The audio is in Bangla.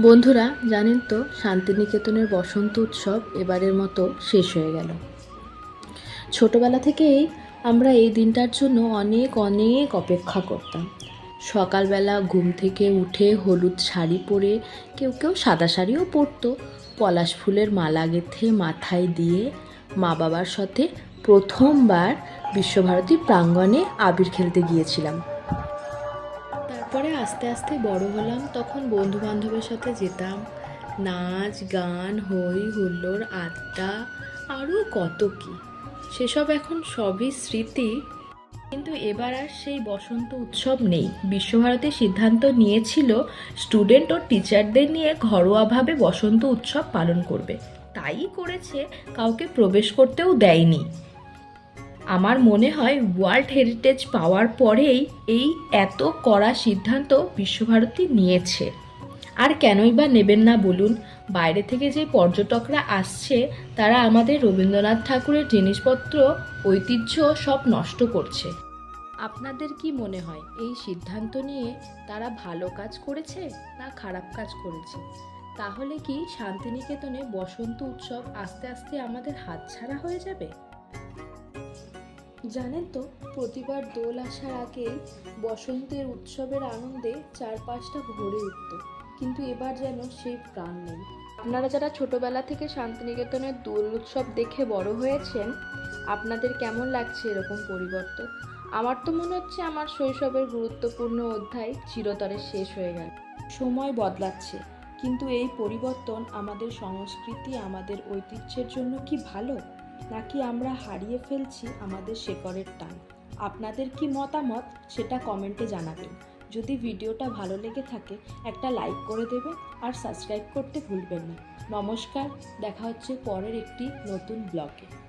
বন্ধুরা, জানেন তো, শান্তিনিকেতনের বসন্ত উৎসব এবারের মতো শেষ হয়ে গেল। ছোটবেলা থেকেই আমরা এই দিনটার জন্য অনেক অনেক অপেক্ষা করতাম। সকালবেলা ঘুম থেকে উঠে হলুদ শাড়ি পরে কেউ কেউ সাদা শাড়িও পরতো। পলাশ ফুলের মালা গেঁথে মাথায় দিয়ে মা বাবার সাথে প্রথমবার বিশ্বভারতী প্রাঙ্গণে আবির খেলতে গিয়েছিলাম। আস্তে আস্তে বড় হলাম, তখন বন্ধু বান্ধবের সাথে যেতাম। নাচ, গান হই হুল্লোড়, আড্ডা আরও কত কি। সেসব এখন সবই স্মৃতি। কিন্তু এবার আর সেই বসন্ত উৎসব নেই। বিশ্বভারতী সিদ্ধান্ত নিয়েছিল, স্টুডেন্ট ও টিচারদের নিয়ে ঘরোয়াভাবে বসন্ত উৎসব পালন করবে। তাই করেছে, কাউকে প্রবেশ করতেও দেয়নি। আমার মনে হয় ওয়ার্ল্ড হেরিটেজ পাওয়ার পরেই এই এত কড়া সিদ্ধান্ত বিশ্বভারতী নিয়েছে। আর কেনই বা নেবেন না বলুন, বাইরে থেকে যে পর্যটকরা আসছে, তারা আমাদের রবীন্দ্রনাথ ঠাকুরের জিনিসপত্র, ঐতিহ্য সব নষ্ট করছে। আপনাদের কি মনে হয়, এই সিদ্ধান্ত নিয়ে তারা ভালো কাজ করেছে না খারাপ কাজ করেছে? তাহলে কি শান্তিনিকেতনে বসন্ত উৎসব আস্তে আস্তে আমাদের হাতছাড়া হয়ে যাবে? জানেন তো, প্রতিবার দোল আসার আগেই বসন্তের উৎসবের আনন্দে চারপাশটা ভরে উঠত। কিন্তু এবার যেন সেই প্রাণ নেই। আপনারা যারা ছোটবেলা থেকে শান্তিনিকেতনের দোল উৎসব দেখে বড় হয়েছেন, আপনাদের কেমন লাগছে এরকম পরিবর্তন? আমার তো মনে হচ্ছে আমার শৈশবের গুরুত্বপূর্ণ অধ্যায় চিরতরে শেষ হয়ে গেল। সময় বদলাচ্ছে, কিন্তু এই পরিবর্তন আমাদের সংস্কৃতি, আমাদের ঐতিহ্যের জন্য কি ভালো? নাকি আমরা হারিয়ে ফেলছি আমাদের শেকড়ের টান? আপনাদের কি মতামত? সেটা কমেন্টে জানাবেন। যদি ভিডিওটা ভালো লেগে থাকে, একটা লাইক করে দেবেন আর সাবস্ক্রাইব করতে ভুলবেন না। নমস্কার, দেখা হচ্ছে পরের একটি নতুন ব্লগে।